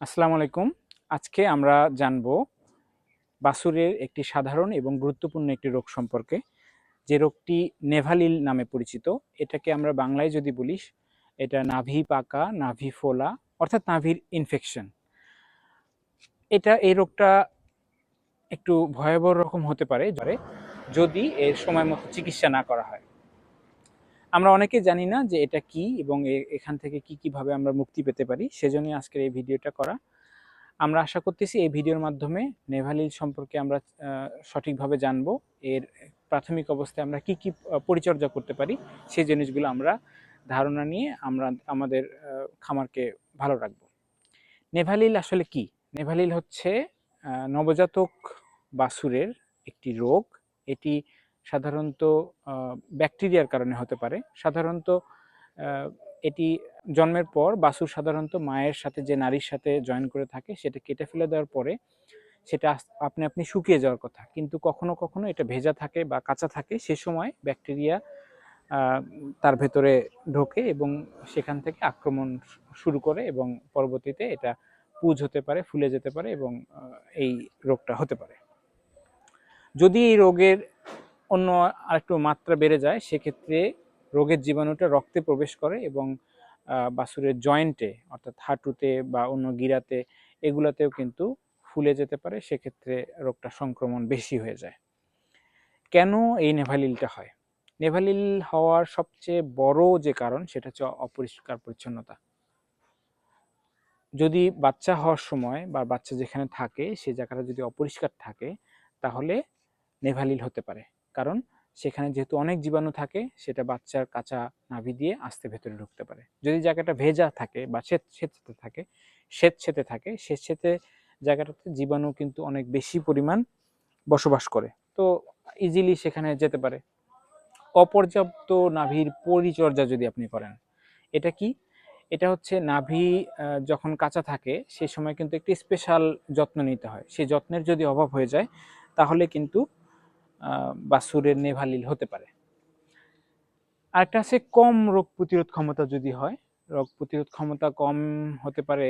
আসসালামু আলাইকুম। আজকে আমরা জানব বাসুরের একটি সাধারণ এবং গুরুত্বপূর্ণ একটি রোগ সম্পর্কে। যে রোগটি নেভালিল নামে পরিচিত, এটাকে আমরা বাংলায় যদি বলি, এটা নাভি পাকা, নাভি ফোলা, অর্থাৎ নাভির ইনফেকশন এটা এই রোগটা একটু ভয়াবহ রকম হতে পারে, যদি এর সময় মতো চিকিৎসা না করা হয়। আমরা অনেকে জানি না যে এটা কি এবং এখান থেকে কি কীভাবে আমরা মুক্তি পেতে পারি, সেজন্যই আজকের এই ভিডিওটা করা। আমরা আশা করতেছি এই ভিডিওর মাধ্যমে নেভালিল সম্পর্কে আমরা সঠিকভাবে জানব, এর প্রাথমিক অবস্থায় আমরা কি কি পরিচর্যা করতে পারি সেই জিনিসগুলো আমরা ধারণা নিয়ে আমরা আমাদের খামারকে ভালো রাখব। নেভালিল আসলে কি? নেভালিল হচ্ছে নবজাতক বাছুরের একটি রোগ। এটি সাধারণত ব্যাকটেরিয়ার কারণে হতে পারে। সাধারণত এটি জন্মের পর বাছুর সাধারণত মায়ের সাথে যে নারীর সাথে জয়েন করে থাকে, সেটা কেটে ফেলে দেওয়ার পরে সেটা আপনি আপনি শুকিয়ে যাওয়ার কথা। কিন্তু কখনো কখনো এটা ভেজা থাকে বা কাঁচা থাকে, সে সময় ব্যাকটেরিয়া তার ভেতরে ঢোকে এবং সেখান থেকে আক্রমণ শুরু করে এবং পরবর্তীতে এটা পুজ হতে পারে, ফুলে যেতে পারে এবং এই রোগটা হতে পারে। যদি এই রোগের অন্য আরেকটু মাত্রা বেড়ে যায় সেক্ষেত্রে রোগের জীবাণুটা রক্তে প্রবেশ করে এবং আহ, বাছুরের জয়েন্টে অর্থাৎ হাঁটুতে বা অন্য গিরাতে এগুলাতেও কিন্তু ফুলে যেতে পারে সেক্ষেত্রে রোগটা সংক্রমণ বেশি হয়ে যায়। কেন এই নেভালিলটা হয়? নেভালিল হওয়ার সবচেয়ে বড় যে কারণ সেটা হচ্ছে অপরিষ্কার পরিচ্ছন্নতা। যদি বাচ্চা হওয়ার সময় বা বাচ্চা যেখানে থাকে সেই জায়গাটা যদি অপরিষ্কার থাকে তাহলে নেভালিল হতে পারে। কারণ সেখানে যেহেতু অনেক জীবাণু থাকে, সেটা বাচ্চার কাঁচা নাভি দিয়ে আস্তে ভেতরে ঢুকতে পারে। যদি জায়গাটা ভেজা থাকে বা শ্বেতে থাকে শ্বেতে থাকে শ্বেতে জায়গাটাতে জীবাণু কিন্তু অনেক বেশি পরিমাণ বসবাস করে। তো ইজিলি সেখানে যেতে পারে। অপর্যাপ্ত নাভির পরিচর্যা যদি আপনি করেন, এটা কি? এটা হচ্ছে নাভি যখন কাঁচা থাকে সেই সময় কিন্তু একটি স্পেশাল যত্ন নিতে হয়। সেই যত্নের যদি অভাব হয়ে যায়, তাহলে কিন্তু আহ, বাছুরের নেভালিল হতে পারে। আরেকটা আছে কম রোগ প্রতিরোধ ক্ষমতা যদি হয় রোগ প্রতিরোধ ক্ষমতা কম হতে পারে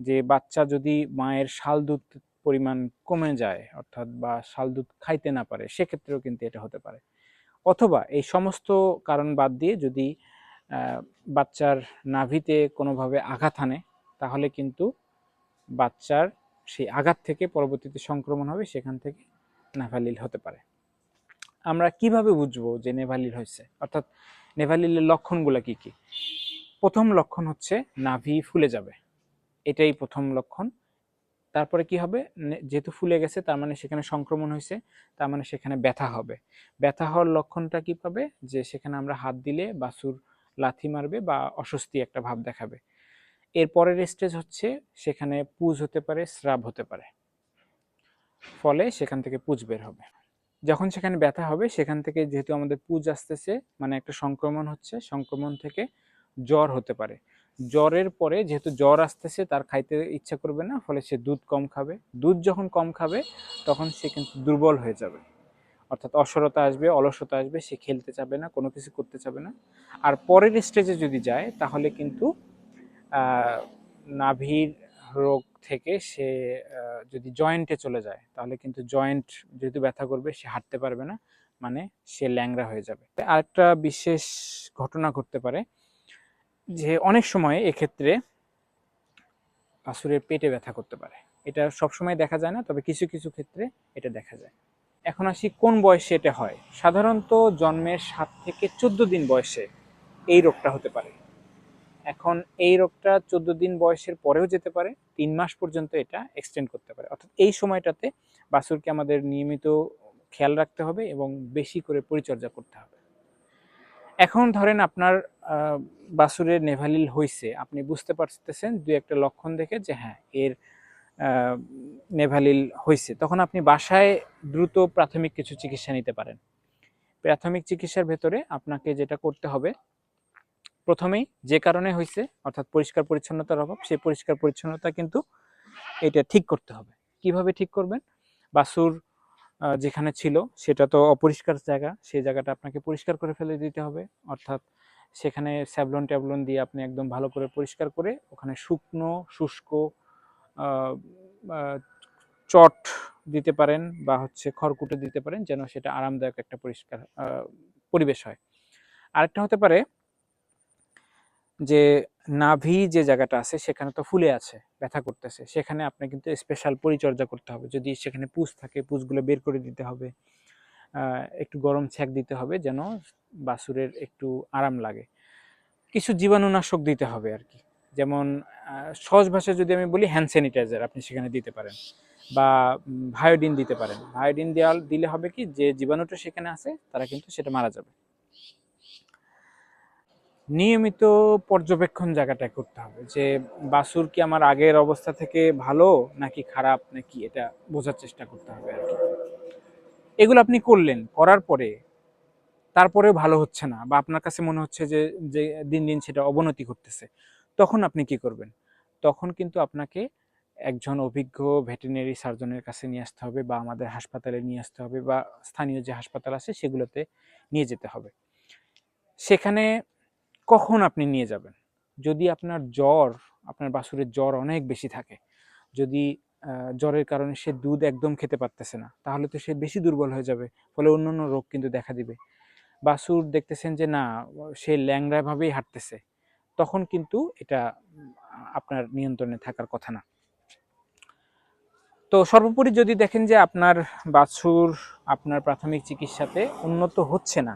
যে বাচ্চা যদি মায়ের শাল দুধ পরিমাণ কমে যায় অর্থাৎ বা শাল দুধ খাইতে না পারে সেক্ষেত্রেও কিন্তু এটা হতে পারে। অথবা এই সমস্ত কারণ বাদ দিয়ে যদি বাচ্চার নাভিতে কোনোভাবে আঘাত আনে তাহলে কিন্তু বাচ্চার সেই আঘাত থেকে পরবর্তীতে সংক্রমণ হবে সেখান থেকে নেভালিল হতে পারে। আমরা কীভাবে বুঝব যে নেভালিল হয়েছে? অর্থাৎ নেভালিলের লক্ষণগুলো কি কি? প্রথম লক্ষণ হচ্ছে নাভি ফুলে যাবে। এটাই প্রথম লক্ষণ। তারপরে কি হবে? যেহেতু ফুলে গেছে, তার মানে সেখানে সংক্রমণ হয়েছে, তার মানে সেখানে ব্যথা হবে। ব্যথা হওয়ার লক্ষণটা কি পাবে? যে সেখানে আমরা হাত দিলে বাছুর লাথি মারবে বা অস্বস্তি একটা ভাব দেখাবে। এর পরের স্টেজ হচ্ছে সেখানে পুজ হতে পারে, স্রাব হতে পারে। ফলে সেখান থেকে পুজ বের হবে। যখন সেখানে ব্যথা হবে, সেখান থেকে যেহেতু আমাদের পুজ আসতেছে মানে একটা সংক্রমণ হচ্ছে, সংক্রমণ থেকে জ্বর হতে পারে। জ্বরের পরে যেহেতু জ্বর আসতেছে, তার খাইতে ইচ্ছা করবে না, ফলে সে দুধ কম খাবে। দুধ যখন কম খাবে, তখন সে কিন্তু দুর্বল হয়ে যাবে। অর্থাৎ অসরতা আসবে, অলসতা আসবে, সে খেলতে চাবে না, কোনো কিছু করতে চাবে না। আর পরের স্টেজে যদি যায়, তাহলে কিন্তু নাভির রোগ থেকে সে যদি জয়েন্টে চলে যায় তাহলে কিন্তু জয়েন্ট যেহেতু ব্যথা করবে সে হাঁটতে পারবে না মানে সে ল্যাংরা হয়ে যাবে। আরেকটা বিশেষ ঘটনা ঘটতে পারে যে অনেক সময় এক্ষেত্রে বাছুরের পেটে ব্যথা করতে পারে। এটা সবসময় দেখা যায় না তবে কিছু কিছু ক্ষেত্রে এটা দেখা যায়। এখন আসি কোন বয়সে এটা হয়? সাধারণত জন্মের সাত থেকে চোদ্দ দিন বয়সে এই রোগটা হতে পারে। এখন এই রোগটা চোদ্দ দিন বয়সের পরেও যেতে পারে, তিন মাস পর্যন্ত এটা এক্সটেন্ড করতে পারে। অর্থাৎ এই সময়টাতে বাছুরকে আমাদের নিয়মিত খেয়াল রাখতে হবে এবং বেশি করে পরিচর্যা করতে হবে। এখন ধরেন আপনার বাসুরের নেভালিল হয়েছে আপনি বুঝতে পারতেছেন দুই একটা লক্ষণ দেখে যে হ্যাঁ এর নেভালিল হয়েছে তখন আপনি বাসায় দ্রুত প্রাথমিক কিছু চিকিৎসা নিতে পারেন। প্রাথমিক চিকিৎসার ভেতরে আপনাকে যেটা করতে হবে প্রথমেই যে কারণে হয়েছে অর্থাৎ পরিষ্কার পরিচ্ছন্নতার অভাব, সেই পরিষ্কার পরিচ্ছন্নতা কিন্তু এটা ঠিক করতে হবে। কীভাবে ঠিক করবেন? বাসুর যেখানে ছিল, সেটা তো অপরিষ্কার জায়গা, সেই জায়গাটা আপনাকে পরিষ্কার করে ফেলে দিতে হবে। অর্থাৎ সেখানে স্যাভলন ট্যাবলন দিয়ে আপনি একদম ভালো করে পরিষ্কার করে ওখানে শুকনো, শুষ্ক চট দিতে পারেন বা হচ্ছে খড়কুটো দিতে পারেন যেন সেটা আরামদায়ক একটা পরিষ্কার পরিবেশ হয়। আরেকটা হতে পারে যে নাভি যে জায়গাটা আছে, সেখানে তো ফুলে আছে, ব্যথা করতেছে। সেখানে আপনি কিন্তু স্পেশাল পরিচর্যা করতে হবে। যদি সেখানে পুষ থাকে, পুষগুলো বের করে দিতে হবে। একটু গরম ছ্যাক দিতে হবে যেন বাছুরের একটু আরাম লাগে। কিছু জীবাণুনাশক দিতে হবে আর কি। যেমন সহজ ভাষায় যদি আমি বলি হ্যান্ড স্যানিটাইজার আপনি সেখানে দিতে পারেন। বা ভায়োডিন দিতে পারেন। ভায়োডিন দেওয়া দিলে হবে কি, যে জীবাণুটা সেখানে আছে, তারা কিন্তু সেটা মারা যাবে। নিয়মিত পর্যবেক্ষণ জায়গাটা করতে হবে যে বাসুর কি আমার আগের অবস্থা থেকে ভালো নাকি খারাপ নাকি এটা বোঝার চেষ্টা করতে হবে আর কি। এগুলো আপনি করলেন, করার পরে তারপরেও ভালো হচ্ছে না বা আপনার কাছে মনে হচ্ছে যে যে দিন দিন সেটা অবনতি ঘটতেছে, তখন আপনি কি করবেন? তখন কিন্তু আপনাকে একজন অভিজ্ঞ ভেটেরিনারি সার্জনের কাছে নিয়ে আসতে হবে বা আমাদের হাসপাতালে নিয়ে আসতে হবে বা স্থানীয় যে হাসপাতাল আছে সেগুলোতে নিয়ে যেতে হবে। সেখানে কখন আপনি নিয়ে যাবেন? যদি আপনার জ্বর, আপনার বাছুরের জ্বর অনেক বেশি থাকে, যদি জ্বরের কারণে সে দুধ একদম খেতে পারতেছে না, তাহলে তো সে বেশি দুর্বল হয়ে যাবে, ফলে অন্য অন্য রোগ কিন্তু দেখা দিবে। বাছুর দেখতেছেন যে, না, সে ল্যাংড়াভাবেই হাঁটতেছে, তখন কিন্তু এটা, আপনার নিয়ন্ত্রণে থাকার কথা না। তো সর্বোপরি যদি দেখেন যে, আপনার বাছুর আপনার প্রাথমিক চিকিৎসাতে উন্নত হচ্ছে না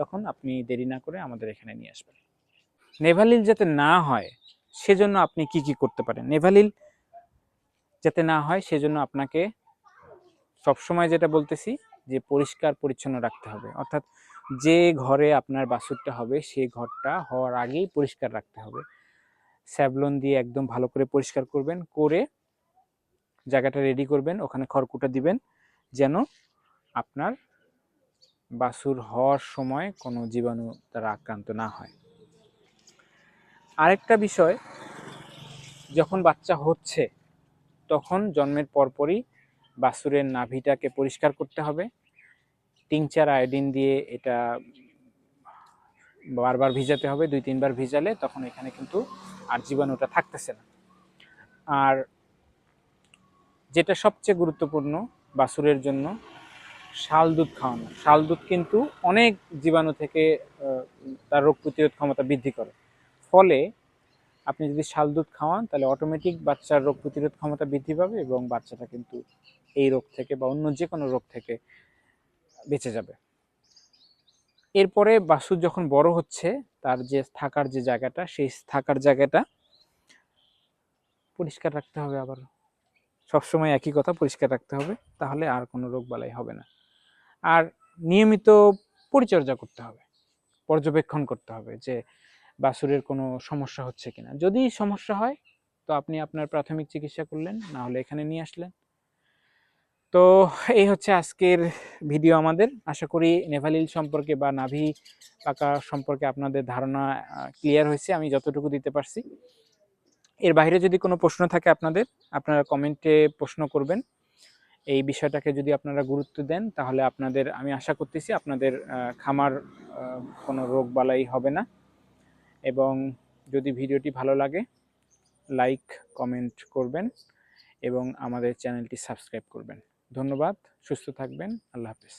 তখন আপনি দেরি না করে আমাদের এখানে নিয়ে আসবেন। নেভালিল যাতে না হয়, সেজন্য আপনি কি কি করতে পারেন? নেভালিল যাতে না হয়, সেজন্য আপনাকে সবসময় যেটা বলতেছি যে পরিষ্কার পরিচ্ছন্ন রাখতে হবে। অর্থাৎ যে ঘরে আপনার বাছুরটা হবে সেই ঘরটা হওয়ার আগেই পরিষ্কার রাখতে হবে। স্যাভলন দিয়ে একদম ভালো করে পরিষ্কার করবেন, করে জায়গাটা রেডি করবেন, ওখানে খড়কুটা দিবেন, যেন আপনার বাছুর হওয়ার সময় কোনো জীবাণু তারা আক্রান্ত না হয়। আরেকটা বিষয়, যখন বাচ্চা হচ্ছে, তখন জন্মের পরপরই বাছুরের নাভিটাকে পরিষ্কার করতে হবে। টিংচার আয়োডিন দিয়ে এটা বারবার ভিজাতে হবে দুই তিনবার ভিজালে তখন এখানে কিন্তু আর জীবাণুটা থাকতেছে না। আর যেটা সবচেয়ে গুরুত্বপূর্ণ বাছুরের জন্য শাল দুধ খাওয়ানো। শাল দুধ কিন্তু অনেক জীবাণু থেকে তার রোগ প্রতিরোধ ক্ষমতা বৃদ্ধি করে। ফলে আপনি যদি শাল দুধ খাওয়ান, তাহলে অটোমেটিক বাচ্চার রোগ প্রতিরোধ ক্ষমতা বৃদ্ধি পাবে এবং বাচ্চাটা কিন্তু এই রোগ থেকে বা অন্য যে কোনো রোগ থেকে বেঁচে যাবে। এরপরে বাছুর যখন বড় হচ্ছে, তার যে থাকার যে জায়গাটা, সেই থাকার জায়গাটা পরিষ্কার রাখতে হবে আবার। সবসময় একই কথা, পরিষ্কার রাখতে হবে, তাহলে আর কোনো রোগ বালাই হবে না। আর নিয়মিত পরিচর্যা করতে হবে, পর্যবেক্ষণ করতে হবে যে বাসুরের কোনো সমস্যা হচ্ছে কিনা। যদি সমস্যা হয়, তো আপনি আপনার প্রাথমিক চিকিৎসা করলেন, না হলে এখানে নিয়ে আসলেন। তো এই হচ্ছে আজকের ভিডিও আমাদের। আশা করি নেভালিল সম্পর্কে বা নাভি পাকা সম্পর্কে আপনাদের ধারণা ক্লিয়ার হয়েছে। আমি যতটুকু দিতে পারছি। এর বাইরে যদি কোনো প্রশ্ন থাকে আপনাদের, আপনারা কমেন্টে প্রশ্ন করবেন। এই বিষয়টাকে যদি আপনারা গুরুত্ব দেন, তাহলে আপনাদের, আমি আশা করতেছি আপনাদের খামার কোনো রোগ বালাই হবে না। এবং যদি ভিডিওটি ভালো লাগে, লাইক, কমেন্ট করবেন এবং আমাদের চ্যানেলটি সাবস্ক্রাইব করবেন। ধন্যবাদ, সুস্থ থাকবেন, আল্লাহ হাফেজ।